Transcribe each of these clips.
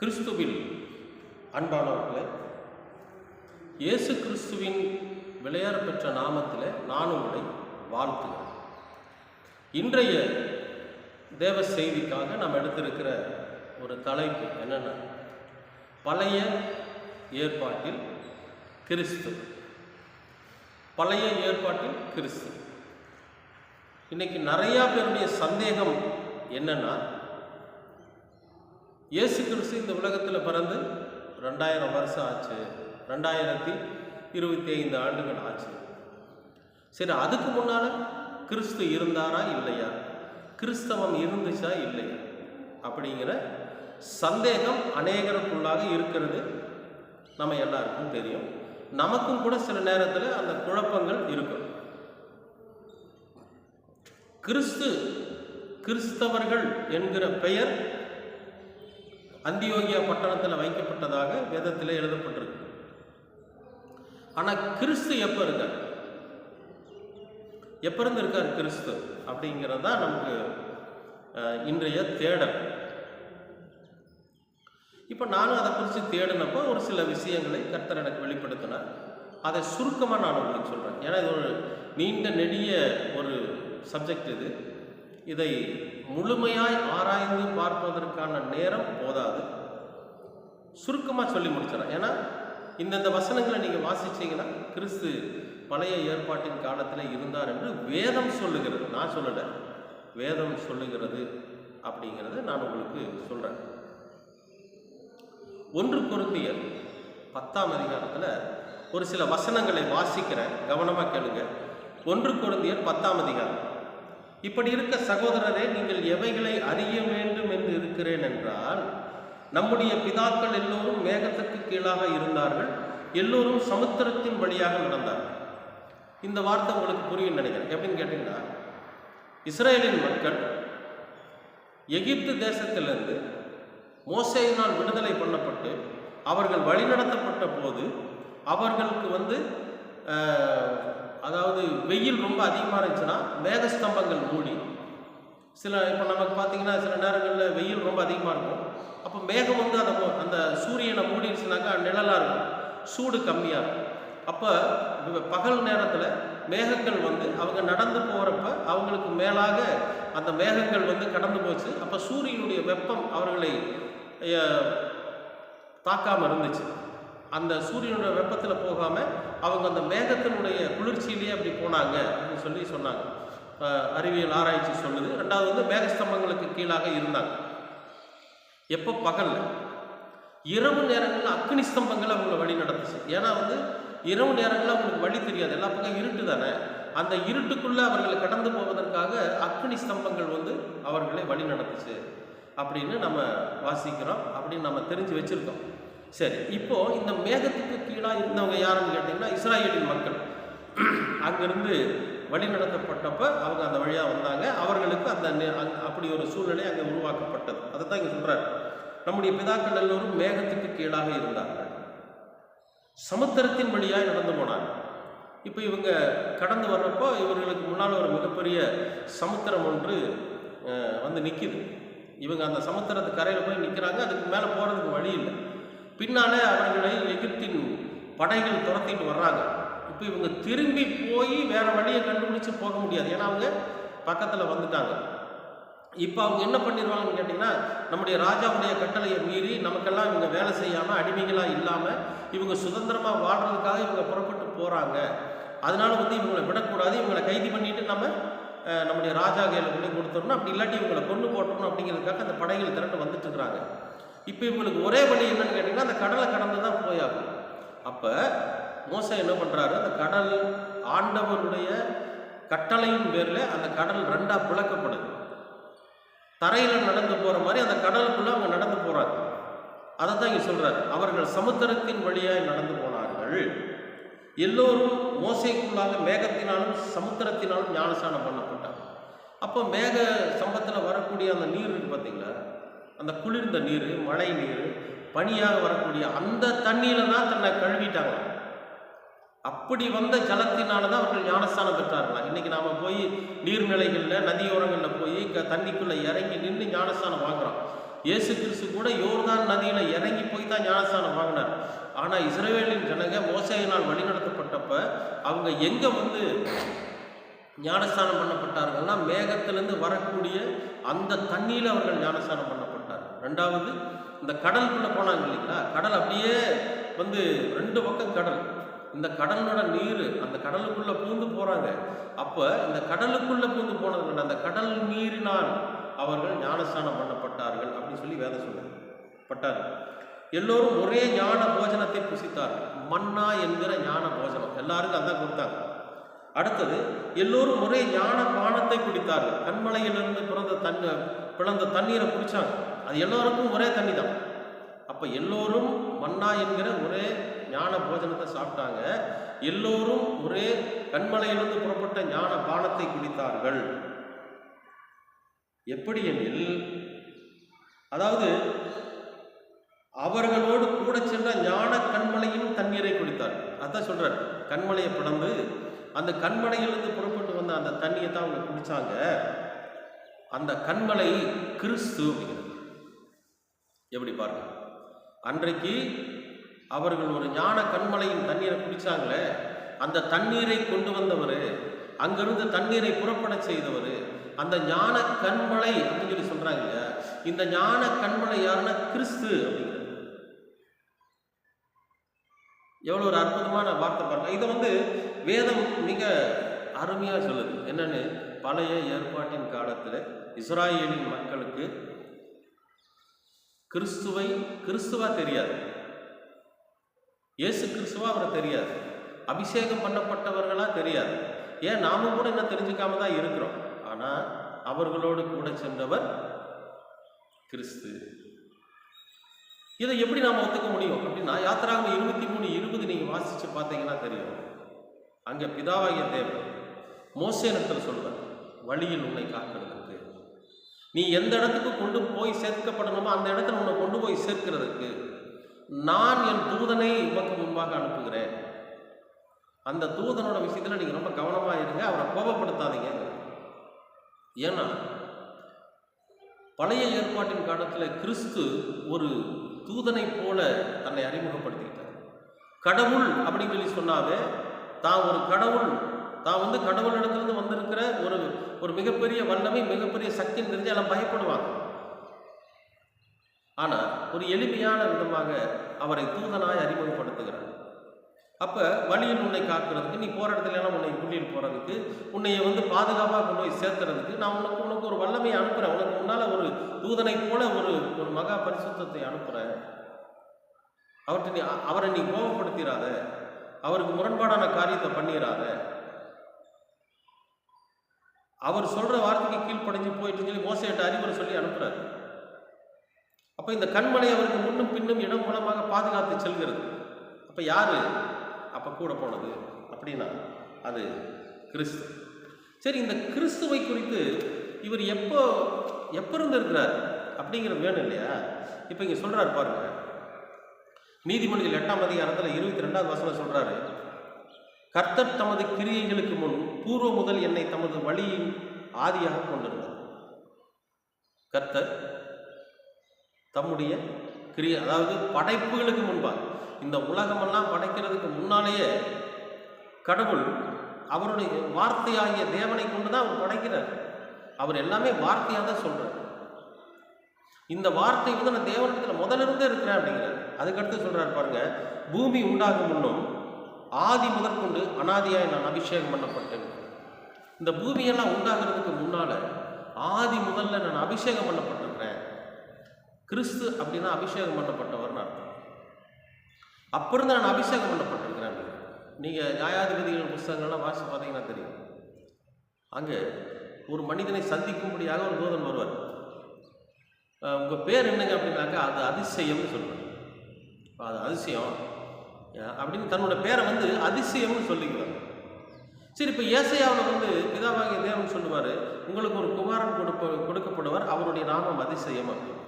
கிறிஸ்துவில் அன்பானவர்களே இயேசு கிறிஸ்துவின் விளையாட பெற்ற நாமத்தில் நான் உங்களை வாழ்த்துகிறேன். இன்றைய தேவ செய்திக்காக நாம் எடுத்திருக்கிற ஒரு தலைப்பு என்னென்ன பழைய ஏற்பாட்டில் கிறிஸ்து. பழைய ஏற்பாட்டில் கிறிஸ்து. இன்னைக்கு நிறையா பேருடைய சந்தேகம் என்னென்னா இயேசு கிறிஸ்து இந்த உலகத்தில் பிறந்து ரெண்டாயிரம் வருஷம் ஆச்சு. ரெண்டாயிரத்தி இருபத்தி ஐந்து ஆண்டுகள் ஆச்சு. சரி அதுக்கு முன்னால் கிறிஸ்து இருந்தாரா இல்லையா? கிறிஸ்தவம் இருந்துச்சா இல்லையா? அப்படிங்கிற சந்தேகம் அநேகருக்குள்ளாக இருக்கிறது. நம்ம எல்லாருக்கும் தெரியும். நமக்கும் கூட சில நேரத்தில் அந்த குழப்பங்கள் இருக்கும். கிறிஸ்து கிறிஸ்தவர்கள் என்கிற பெயர் அந்தியோகியா பட்டணத்தில் வைக்கப்பட்டதாக வேதத்தில் எழுதப்பட்டிருக்கு. ஆனால் கிறிஸ்து எப்போ இருக்கார்? எப்போ இருந்து இருக்கார் கிறிஸ்து? அப்படிங்கிறது தான் நமக்கு இன்றைய தேடல். இப்போ நானும் அதை குறித்து தேடினப்போ ஒரு சில விஷயங்களை கர்த்தர் எனக்கு வெளிப்படுத்தினார். அதை சுருக்கமாக நான் உங்களுக்கு சொல்கிறேன் ஏன்னா இது ஒரு நீண்ட நெடிய ஒரு சப்ஜெக்ட் இது. இதை முழுமையாய் ஆராய்ந்து பார்ப்பதற்கான நேரம் போதாது. சுருக்கமாக சொல்லி முடிச்சிடறேன். ஏன்னா இந்தந்த வசனங்களை நீங்கள் வாசிச்சீங்கன்னா கிறிஸ்து பழைய ஏற்பாட்டின் காலத்தில் இருந்தார் என்று வேதம் சொல்லுகிறது. நான் சொல்லலை. வேதம் சொல்லுகிறது அப்படிங்கிறத நான் உங்களுக்கு சொல்கிறேன் ஒன்று கொருந்தியர் பத்தாம் அதிகாரத்தில் ஒரு சில வசனங்களை வாசிக்கிறேன். கவனமாக கேளுங்க. ஒன்று கொருந்தியர் பத்தாம் அதிகாரம். இப்படி இருக்க சகோதரரே நீங்கள் எவைகளை அறிய வேண்டும் என்று இருக்கிறேன் என்றால் நம்முடைய பிதாக்கள் எல்லோரும் மேகத்துக்கு கீழாக இருந்தார்கள். எல்லோரும் சமுத்திரத்தின் வழியாக நடந்தார்கள். இந்த வார்த்தை உங்களுக்கு புரியும் நினைக்கிறேன். எப்படின்னு கேட்டீங்கன்னா இஸ்ரேலின் மக்கள் எகிப்து தேசத்திலிருந்து மோசையினால் விடுதலை பண்ணப்பட்டு அவர்கள் வழிநடத்தப்பட்ட போது அவர்களுக்கு வந்து அதாவது வெயில் ரொம்ப அதிகமாக இருந்துச்சுன்னா மேகஸ்தம்பங்கள் மூடி சில இப்போ நமக்கு பார்த்தீங்கன்னா சில நேரங்களில் வெயில் ரொம்ப அதிகமாக இருக்கும். அப்போ மேகம் வந்து அதை அந்த சூரியனை மூடிடுச்சுனாக்கா நிழலாக இருக்கும். சூடு கம்மியாக இருக்கும். அப்போ பகல் நேரத்தில் மேகங்கள் வந்து அவங்க நடந்து போகிறப்ப அவங்களுக்கு மேலாக அந்த மேகங்கள் வந்து கடந்து போச்சு. அப்போ சூரியனுடைய வெப்பம் அவர்களை தாக்காமல் இருந்துச்சு. அந்த சூரியனுடைய வெப்பத்தில் போகாமல் அவங்க அந்த மேகத்தினுடைய குளிர்ச்சியிலேயே அப்படி போனாங்க அப்படின்னு சொல்லி சொன்னாங்க. அறிவியல் ஆராய்ச்சி சொல்லுது. ரெண்டாவது வந்து மேகஸ்தம்பங்களுக்கு கீழாக இருந்தாங்க. எப்போ பகல் இரவு நேரங்களில் அக்னி ஸ்தம்பங்கள் அவங்கள வழி நடந்துச்சு ஏன்னா வந்து இரவு நேரங்களில் அவங்களுக்கு வழி தெரியாது. எல்லா பக்கம் இருட்டு தானே? அந்த இருட்டுக்குள்ளே அவர்களை கடந்து போவதற்காக அக்னி ஸ்தம்பங்கள் வந்து அவர்களை வழி நடந்துச்சு அப்படின்னு நம்ம வாசிக்கிறோம். அப்படின்னு நம்ம தெரிஞ்சு வச்சுருக்கோம். சரி இப்போ இந்த மேகத்துக்கு கீழாக இருந்தவங்க யாருன்னு கேட்டிங்கன்னா இஸ்ராயலின் மக்கள். அங்கிருந்து வழி நடத்தப்பட்டப்ப அவங்க அந்த வழியாக வந்தாங்க. அவர்களுக்கு அந்த நே- அப்படி ஒரு சூழ்நிலை அங்கே உருவாக்கப்பட்டது. அதை தான் இங்கே சொல்கிறார் நம்முடைய பிதாக்கள் எல்லோரும் மேகத்துக்கு கீழாக இருந்தார்கள். சமுத்திரத்தின் வழியாக நடந்து போனாங்க. இப்போ இவங்க கடந்து வர்றப்போ இவர்களுக்கு முன்னால் ஒரு மிகப்பெரிய சமுத்திரம் ஒன்று வந்து நிற்கிது இவங்க அந்த சமுத்திரத்து கரையில் போய் நிற்கிறாங்க அதுக்கு மேலே போகிறதுக்கு வழி இல்லை. பின்னாலே அவர்களை எகிப்தின் படைகள் துரத்திட்டு வர்றாங்க. இப்போ இவங்க திரும்பி போய் வேற வழியை கண்டுபிடிச்சு போக முடியாது. ஏன்னா அவங்க பக்கத்தில் வந்துட்டாங்க. இப்போ அவங்க என்ன பண்ணிடுவாங்கன்னு கேட்டிங்கன்னா நம்முடைய ராஜாவுடைய கட்டளையை மீறி நமக்கெல்லாம் இவங்க வேலை செய்யாமல் அடிமைகளாக இல்லாமல் இவங்க சுதந்திரமாக வாழ்கிறதுக்காக இவங்க புறப்பட்டு போகிறாங்க அதனால வந்து இவங்களை விடக்கூடாது. இவங்களை கைது பண்ணிட்டு நம்ம நம்முடைய ராஜா கையில் கொண்டு கொடுத்துடணும். அப்படி இல்லாட்டி இவங்களை கொண்டு போட்டணும் அப்படிங்கிறதுக்காக அந்த படைகள் திரண்டு வந்துட்டு இருக்கிறாங்க. இப்போ இவங்களுக்கு ஒரே வழி என்னன்னு கேட்டிங்கன்னா அந்த கடலை கடந்து தான் போயாகும் அப்போ மோசை என்ன பண்ணுறாரு அந்த கடல் ஆண்டவருடைய கட்டளையின் பேரில் அந்த கடல் ரெண்டாக பிளக்கப்படுது. தரையில் நடந்து போகிற மாதிரி அந்த கடலுக்குள்ளே அவங்க நடந்து போகிறாங்க அதை தான் இங்கே சொல்கிறார் அவர்கள் சமுத்திரத்தின் வழியாய் நடந்து போனார்கள். எல்லோரும் மோசைக்குள்ளாக மேகத்தினாலும் சமுத்திரத்தினாலும் ஞானசானம் பண்ணப்பட்டாங்க. அப்போ மேக சம்பத்தில் வரக்கூடிய அந்த நீர் இருக்கு பார்த்தீங்களா அந்த குளிர்ந்த நீர் மழை நீர் பனியாக வரக்கூடிய அந்த தண்ணியில தான் தன்னை கழுவிட்டாங்க அப்படி வந்த ஜலத்தினால தான் அவர்கள் ஞானஸ்தானம் பெற்றார்களாம். இன்னைக்கு நாம போய் நீர்நிலைகளில் நதியோரங்களில் போய் க தண்ணிக்குள்ளே இறங்கி நின்று ஞானஸ்தானம் வாங்குறோம். இயேசு கிறிஸ்து கூட யோர்தான் நதியில இறங்கி போய் தான் ஞானஸ்தானம் வாங்கினார். ஆனா இஸ்ரேலின் ஜனங்க மோசையினால் வழிநடத்தப்பட்டப்ப அவங்க எங்க வந்து ஞானஸ்தானம் பண்ணப்பட்டார்கள்னா மேகத்திலிருந்து வரக்கூடிய அந்த தண்ணியில் அவர்கள் ஞானஸ்தானம் பண்ண ரெண்டாவது இந்த கடலுக்குள்ளே போனாங்க இல்லைங்களா? கடல் அப்படியே வந்து ரெண்டு பக்கம் கடல். இந்த கடலோட நீர் அந்த கடலுக்குள்ளே பூந்து போகிறாங்க அப்போ இந்த கடலுக்குள்ளே பூந்து போனதுனால அந்த கடல் நீரினால் அவர்கள் ஞானஸ்தானம் பண்ணப்பட்டார்கள் அப்படின்னு சொல்லி வேதம் சொல்லுது. பட்டார்கள் எல்லோரும் ஒரே ஞான போஜனத்தை புசித்தார்கள் மன்னா என்கிற ஞான போஜனம். எல்லாருக்கும் அதான் கொடுத்தாங்க. அடுத்தது எல்லோரும் ஒரே ஞான பானத்தை குடித்தார்கள். கண்மலையிலிருந்து பிறந்த தண்ணி பிளந்த தண்ணீரை குடித்தாங்க அது எல்லோருக்கும் ஒரே தண்ணி தான் அப்போ எல்லோரும் மன்னா என்கிற ஒரே ஞான போஜனத்தை சாப்பிட்டாங்க. எல்லோரும் ஒரே கண்மலையிலிருந்து புறப்பட்ட ஞான பானத்தை குடித்தார்கள். எப்படி எனில் அதாவது அவர்களோடு கூட சென்ற ஞான கண்மலையும் தண்ணீரை குடித்தார். அதான் சொல்றார் கண்மலையை பிளந்து அந்த கண்மலையிலிருந்து புறப்பட்டு வந்த அந்த தண்ணியை தான் அவங்க குடிச்சாங்க. அந்த கண்மலை கிறிஸ்து அப்படிங்கிறது. எப்படி பாருங்க? அன்றைக்கு அவர்கள் ஒரு ஞான கண்மலையின் தண்ணீரை குடித்தாங்களே அந்த தண்ணீரை கொண்டு வந்தவர் அங்கிருந்து தண்ணீரை புறப்பட செய்தவர் அந்த ஞான கண்மலை அப்படின்னு சொல்லி சொல்றாங்க இந்த ஞான கண்மலை யாருன்னா கிறிஸ்து அப்படிங்கிறது எவ்வளோ ஒரு அற்புதமான வார்த்தை பாருங்க. இதை வந்து வேதம் மிக அருமையாக சொல்லுது. என்னன்னு? பழைய ஏற்பாட்டின் காலத்தில் இஸ்ராயேலின் மக்களுக்கு கிறிஸ்துவை கிறிஸ்துவா தெரியாது. இயேசு கிறிஸ்துவா அவரை தெரியாது. அபிஷேகம் பண்ணப்பட்டவர்களா தெரியாது. ஏன்? நாம கூட என்ன தெரிஞ்சுக்காம தான் இருக்கிறோம். ஆனா அவர்களோடு கூட சென்றவர் கிறிஸ்து. இதை எப்படி நாம் ஒத்துக்க முடியும்? அப்படின்னா யாத்திராகம் இருபத்தி மூணு இருபது நீங்கள் வாசிச்சு பார்த்தீங்கன்னா தெரியும். அங்க பிதாவாகிய தேவன் மோசே சொல்வார் வழியில் உன்னை காக்கிறதுக்கு நீ எந்த இடத்துக்கு கொண்டு போய் சேர்க்கப்படணுமோ அந்த இடத்துல உன்னை கொண்டு போய் சேர்க்கிறதுக்கு நான் என் தூதனை உமக்கு முன்பாக அனுப்புகிறேன். அந்த தூதனோட விஷயத்தில் நீங்கள் ரொம்ப கவனமாக இருங்க அவரை கோபப்படுத்தாதீங்க. ஏன்னா பழைய ஏற்பாட்டின் காலத்தில் கிறிஸ்து ஒரு தூதனை போல தன்னை அறிமுகப்படுத்திக்கிட்டார். கடவுள் அப்படின்னு சொல்லி சொன்னாவே தான் ஒரு கடவுள் தான் வந்து கடவுளிடத்திலிருந்து வந்திருக்கிற ஒரு ஒரு மிகப்பெரிய வல்லமை மிகப்பெரிய சக்தின்னு தெரிஞ்சு எல்லாம் பயப்படுவாங்க. ஆனால் ஒரு எளிமையான விதமாக அவரை தூதனாய் அறிமுகப்படுத்துகிறார். அப்போ வழியில் உன்னை காக்கிறதுக்கு நீ போகிற இடத்துல எல்லாம் உன்னை கூட்டிட்டு போகிறதுக்கு உன்னை வந்து பாதுகாப்பாக கொண்டு போய் சேர்த்துறதுக்கு நான் உனக்கு உனக்கு ஒரு வல்லமையை அனுப்புகிறேன் உனக்கு முன்னால் ஒரு தூதனை போல ஒரு ஒரு மகா பரிசுத்தத்தை அனுப்புகிறேன் அவர்கிட்ட நீ அவரை நீ கோபப்படுத்திடாத அவருக்கு முரண்பாடான காரியத்தை பண்ணிடாத அவர் சொல்கிற வார்த்தைக்கு கீழ்ப்படைஞ்சு போயிட்டு சொல்லி மோசையிட்ட அறிவுரை சொல்லி அனுப்புகிறார் அப்போ இந்த கண்மலை அவருக்கு முன்னும் பின்னும் இடம் மூலமாக பாதுகாத்து செல்கிறது. அப்போ யார்? அப்போ கூட போனது அப்படின்னா அது கிறிஸ்து. சரி இந்த கிறிஸ்துவை குறித்து இவர் எப்போ எப்போ இருந்து இருக்கிறார் அப்படிங்கிறது வேணும் இல்லையா? இப்போ இங்கே சொல்கிறார் பாருங்க. நீதிமொழிகள் எட்டாம் அதிகாரத்தில் இருபத்தி ரெண்டாவது வசனம் சொல்கிறாரு கர்த்தர் தமது கிரியைகளுக்கு முன் பூர்வ முதல் என்னை தமது வழியின் ஆதியாக கொண்டிருந்தார். கர்த்தர் தம்முடைய கிரிய அதாவது படைப்புகளுக்கு முன்பாக இந்த உலகமெல்லாம் படைக்கிறதுக்கு முன்னாலேயே கடவுள் அவருடைய வார்த்தையாகிய தேவனை கொண்டு தான் அவர் படைக்கிறார். அவர் எல்லாமே வார்த்தையாக தான் சொல்றார். இந்த வார்த்தை வந்து நான் தேவனிடத்தில் முதல்ல இருந்தே இருக்கிறேன் அப்படிங்கிறார். அதுக்கடுத்து சொல்றாரு பாருங்க பூமி உண்டாகும் முன்னும் ஆதி முதற்கொண்டு அனாதியாய் நான் அபிஷேகம் பண்ணப்பட்டேன். இந்த பூமியெல்லாம் உண்டாகிறதுக்கு முன்னால் ஆதி முதல்ல நான் அபிஷேகம் பண்ணப்பட்டிருக்கிறேன். கிறிஸ்து அப்படின்னா அபிஷேகம் பண்ணப்பட்டவர்னு அர்த்தம். அப்போ இருந்து நான் அபிஷேகம் பண்ணப்பட்டிருக்கிறேன். நீங்கள் நியாயாதிபதிகள் புஸ்தகங்கள்லாம் வாசி பார்த்தீங்கன்னா தெரியும். அங்கே ஒரு மனிதனை சந்திக்கும்படியாக ஒரு தூதன் வருவார். உங்கள் பேர் என்னங்க அப்படின்னாக்கா அது அதிசயம்னு சொல்லுவேன் அது அதிசயம். அப்படின்னு தன்னோட பேரை வந்து அதிசயம்னு சொல்லிக்கிறார். சரி இப்போ ஏசையாவில் வந்து பிதாவாகிய தேவன் சொல்லுவார் உங்களுக்கு ஒரு குமாரன் கொடுப்ப கொடுக்கப்படுவார் அவருடைய நாமம் அதிசயம் அப்படின்னு.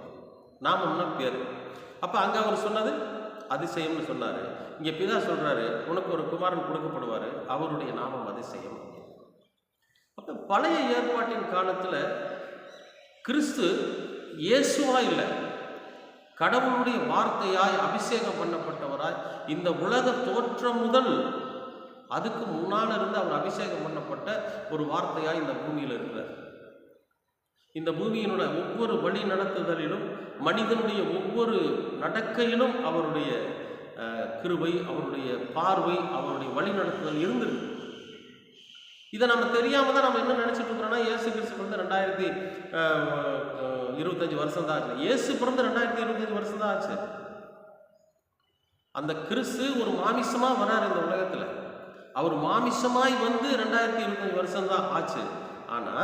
நாமம்னா பேர். அப்போ அங்கே அவர் சொன்னது அதிசயம்னு சொன்னார். இங்கே பிதா சொல்கிறாரு உனக்கு ஒரு குமாரன் கொடுக்கப்படுவார் அவருடைய நாமம் அதிசயம் அப்போ பழைய ஏற்பாட்டின் காலத்தில் கிறிஸ்து இயேசுவா இல்லை. கடவுளுடைய வார்த்தையாய் அபிஷேகம் பண்ணப்பட்டவராய் இந்த உலக தோற்றம் முதல் அதுக்கு முன்னால் இருந்து அவர் அபிஷேகம் பண்ணப்பட்ட ஒரு வார்த்தையாய் இந்த பூமியில் இருக்கிறார். இந்த பூமியினுடைய ஒவ்வொரு வழி நடத்துதலிலும் மனிதனுடைய ஒவ்வொரு நடக்கையிலும் அவருடைய கிருபை அவருடைய பார்வை அவருடைய வழி நடத்துதல் இருந்திருக்கு. இதை நம்ம தெரியாமல் தான் நம்ம என்ன நினச்சிட்டு இருக்கிறோன்னா இயேசு கிறிஸ்து வந்து ரெண்டாயிரத்தி இருபத்தஞ்சு வருஷம் தான் ஆச்சு. இயேசு பிறந்து ரெண்டாயிரத்தி இருபத்தஞ்சு வருஷம் தான் ஆச்சு. அந்த கிறிஸ்து ஒரு மாமிசமா வராரு இந்த உலகத்துல. அவர் மாமிசமாய் வந்து ரெண்டாயிரத்தி இருபத்தஞ்சு வருஷம் தான் ஆச்சு. ஆனா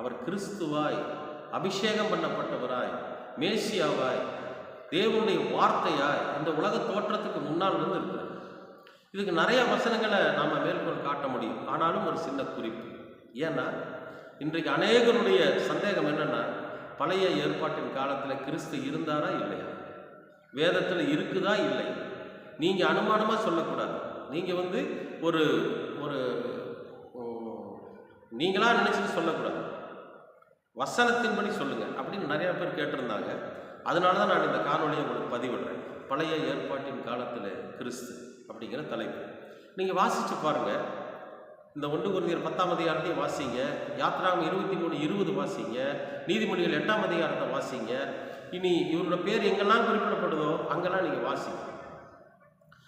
அவர் கிறிஸ்துவாய் அபிஷேகம் பண்ணப்பட்டவராய் மேசியாவாய் தேவனுடைய வார்த்தையாய் இந்த உலக தோற்றத்துக்கு முன்னால் இருந்து இதுக்கு நிறைய வசனங்களை நாம் மேற்கொள் காட்ட முடியும். ஆனாலும் ஒரு சின்ன குறிப்பு. ஏன்னா இன்றைக்கு அநேகருடைய சந்தேகம் என்னென்னா பழைய ஏற்பாட்டின் காலத்தில் கிறிஸ்து இருந்தாரா இல்லையா? வேதத்தில் இருக்குதா இல்லை? நீங்கள் அனுமானமாக சொல்லக்கூடாது. நீங்கள் வந்து ஒரு ஒரு நீங்களாக நினச்சிட்டு சொல்லக்கூடாது. வசனத்தின்படி சொல்லுங்கள் அப்படின்னு நிறையா பேர் கேட்டிருந்தாங்க. அதனால தான் நான் இந்த காணொலியை உங்களுக்கு பதிவிடுறேன். பழைய ஏற்பாட்டின் காலத்தில் கிறிஸ்து அப்படிங்கிற தலைப்பு. நீங்கள் வாசிச்சு பாருங்கள் இந்த ஒன்று குருந்தியர் பத்தாம் அதிகாரத்தையும் வாசிங்க. யாத்ராம் இருபத்தி மூணு இருபது வாசிங்க. நீதிமொழிகள் எட்டாம் அதிகாரத்தை வாசிங்க. இனி இவரோட பேர் எங்கெல்லாம் குறிப்பிடப்படுதோ அங்கெல்லாம் நீங்கள் வாசிங்க.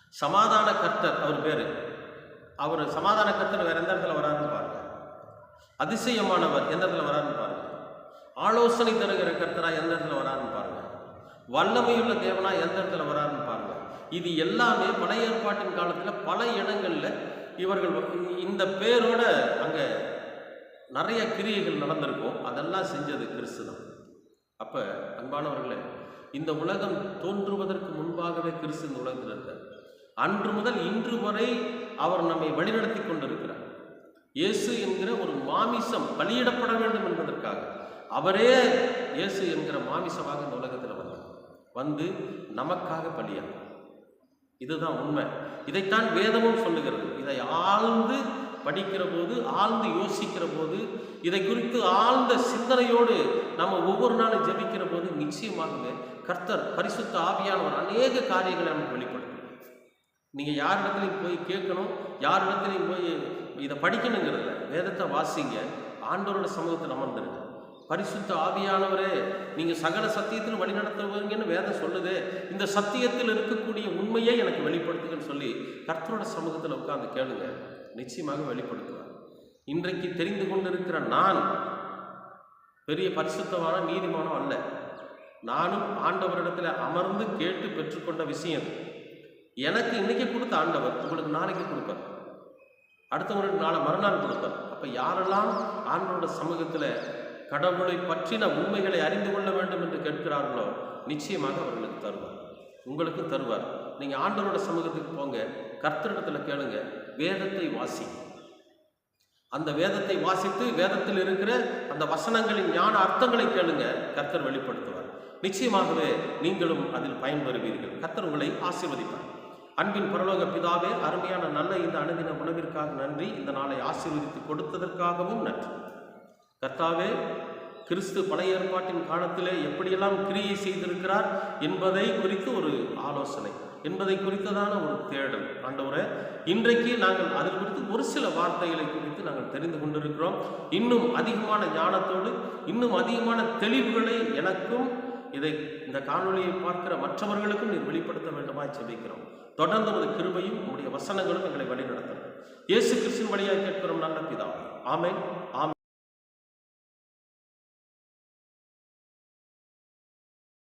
சமாதான கர்த்தர் அவர் பேர். அவர் சமாதான கர்த்தர் வேறு எந்த இடத்துல வராருன்னு பாருங்க. அதிசயமானவர் எந்த இடத்துல வராருன்னு பாருங்க. ஆலோசனை தருகிற கர்த்தராக எந்த இடத்துல வராருன்னு பாருங்க. வல்லமையுள்ள தேவனா எந்த இடத்துல வராருன்னு பாருங்க. இது எல்லாமே பழைய ஏற்பாட்டின் காலத்தில் பல இடங்களில் இவர்கள் இந்த பேரோட அங்கே நிறைய கிரியைகள் நடந்திருக்கும். அதெல்லாம் செஞ்சது கிறிஸ்து தான் அப்போ அன்பானவர்களே இந்த உலகம் தோன்றுவதற்கு முன்பாகவே கிறிஸ்து இந்த உலகத்தில் இருக்கார். அன்று முதல் இன்று வரை அவர் நம்மை வழிநடத்தி கொண்டிருக்கிறார். இயேசு என்கிற ஒரு மாமிசம் பலியிடப்பட வேண்டும் என்பதற்காக அவரே இயேசு என்கிற மாமிசமாக இந்த உலகத்தில் வந்தார் வந்து நமக்காக பலியானார். இதுதான் உண்மை. இதைத்தான் வேதமும் சொல்லுகிறது. இதை ஆழ்ந்து படிக்கிற போது ஆழ்ந்து யோசிக்கிற போது இதை குறித்து ஆழ்ந்த சிந்தனையோடு நம்ம ஒவ்வொரு நாளும் ஜபிக்கிற போது நிச்சயமாகவே கர்த்தர் பரிசுத்த ஆவியானவர் அநேக காரியங்களை நமக்கு வெளிப்படும் நீங்கள் யார் இடத்துலையும் போய் கேட்கணும் யார் இடத்துலையும் போய் இதை படிக்கணுங்கிறதில்ல. வேதத்தை வாசிங்க. ஆண்டோரோட சமூகத்தில் அமர்ந்துருங்க. பரிசுத்த ஆவியானவரே நீங்கள் சகல சத்தியத்தில் வழி நடத்துவீங்கன்னு வேதம் சொல்லுது. இந்த சத்தியத்தில் இருக்கக்கூடிய உண்மையை எனக்கு வெளிப்படுத்துங்கன்னு சொல்லி கர்த்தரோட சமூகத்தில் உட்காந்து கேளுங்க. நிச்சயமாக வெளிப்படுத்துவார். இன்றைக்கு தெரிந்து கொண்டிருக்கிற நான் பெரிய பரிசுத்தமான நீதிமானம் அல்ல. நானும் ஆண்டவரிடத்தில் அமர்ந்து கேட்டு பெற்றுக்கொண்ட விஷயம் எனக்கு இன்னைக்கு கொடுத்த ஆண்டவர் உங்களுக்கு நாளைக்கு கொடுப்பார். அடுத்தவங்களுக்கு நாளை மறுநாள் கொடுப்பார். அப்போ யாரெல்லாம் ஆண்டவரோட சமூகத்தில் கடவுளை பற்றின உண்மைகளை அறிந்து கொள்ள வேண்டும் என்று கேட்கிறார்களோ நிச்சயமாக அவர்களுக்கு தருவார். உங்களுக்கு தருவார். நீங்கள் ஆண்டவரோட சமூகத்துக்கு போங்க. கர்த்தரிடத்தில் கேளுங்க. வேதத்தை வாசி. அந்த வேதத்தை வாசித்து வேதத்தில் இருக்கிற அந்த வசனங்களின் ஞான அர்த்தங்களை கேளுங்க. கர்த்தர் வெளிப்படுத்துவார். நிச்சயமாகவே நீங்களும் அதில் பயன்பெறுவீர்கள். கர்த்தர் உங்களை ஆசீர்வதிப்பார். அன்பின் பரலோக பிதாவே அருமையான நல்ல இந்த அணுதின உணவிற்காக நன்றி. இந்த நாளை ஆசீர்வதித்து கொடுத்ததற்காகவும் நன்றி. கர்த்தாவே கிறிஸ்து பழைய ஏற்பாட்டின் காலத்திலே எப்படியெல்லாம் கிரியை செய்திருக்கிறார் என்பதை குறித்து ஒரு ஆலோசனை என்பதை குறித்ததான ஒரு தேடல். ஆண்டவரே இன்றைக்கு நாங்கள் அதில் குறித்து ஒரு சில வார்த்தைகளை குறித்து நாங்கள் தெரிந்து கொண்டிருக்கிறோம். இன்னும் அதிகமான ஞானத்தோடு இன்னும் அதிகமான தெளிவுகளை எனக்கும் இதை இந்த காணொலியை பார்க்கிற மற்றவர்களுக்கும் நீர் வெளிப்படுத்த வேண்டுமா செபிக்கிறோம். தொடர்ந்து உமது கிருபையும் உங்களுடைய வசனங்களும் எங்களை வழிநடத்தணும் இயேசு கிறிஸ்துவின் வழியாக கேட்கிறோம் நல்ல பிதாவே. ஆமேன் ஆமென்.